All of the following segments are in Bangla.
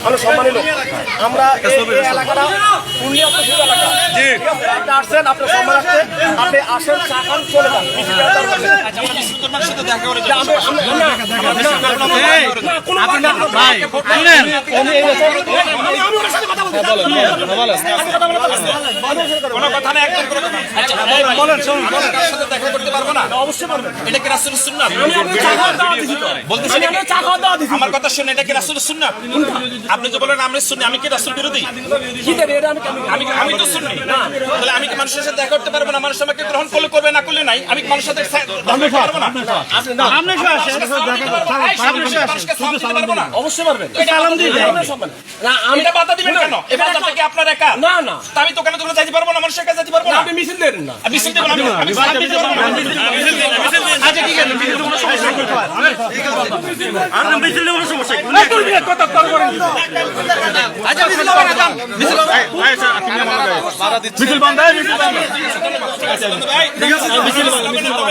ভালো সম্মানী লোক আমরা এই এলাকাটা পুরুলিয়া প্রসিদ্ধ এলাকা? আপনি আসছেন আপনার সম্মান আসছে আপনি আসেন চা খান চলে যান আমি- আমি- শুনেন আমি আমি- আমি। আমি। আমি শুনুন আমি আমি দাওয়াত দিছি। আমার কথা শুনে এটা কি রাসূলের সুন্নাহ আপনি যে বলেন আমরা সুন্নি আমি কি রাসূল বিরোধী? আমি আমি আমি তো শুনি তাহলে আমি কি মানুষের সাথে দেখা করতে পারব না? মানুষ আমাকে গ্রহণ করলে করবে না করলে নাই? আমি মানুষের সাথে পারব না? অবশ্যই পারবেন। আমি এটা বাধা দিবেন কেন? এবার বাধা কি আপনার একা না না তা আমি দোকানে দোকানে যাইতে পারব না মানুষের কাছে যাইতে পারব না আপনি মিছিল দেন না আমি মিছিল দেবো না, আমি- আমি সালাম দিতে আচ্ছা ঠিক আছে মিছিল দেবো না, সমস্যা নেই। আমরা মিছিল নেব সমস্যা কি? আচ্ছা মিছিল দেবো না, যান। মিছিল দেবো না। মিছিল বন্ধ হয়, মিছিল বন্ধ মিছিল মিছিল বন্ধ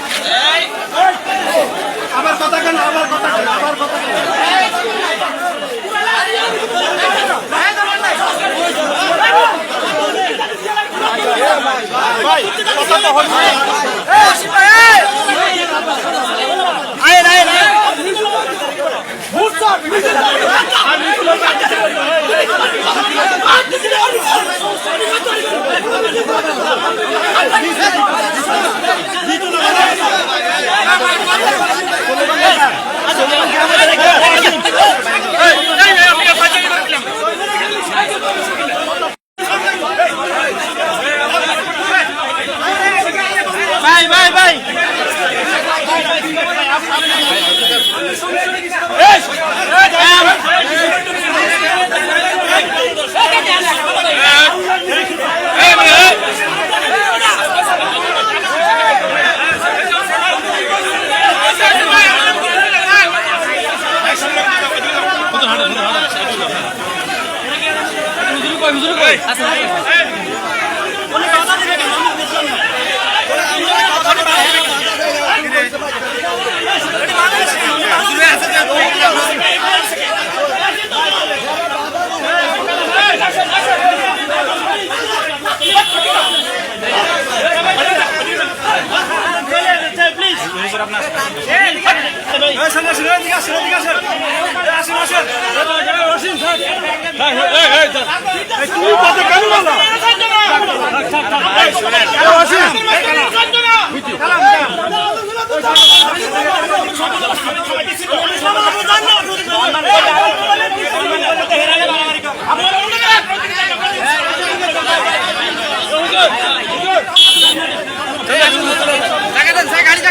আচ্ছা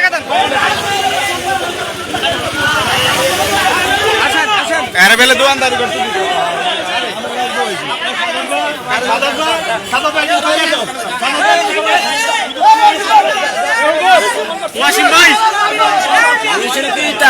করতে ওয়াসিম ভাই। ভিডিও করতে ভিডিও বন্ধ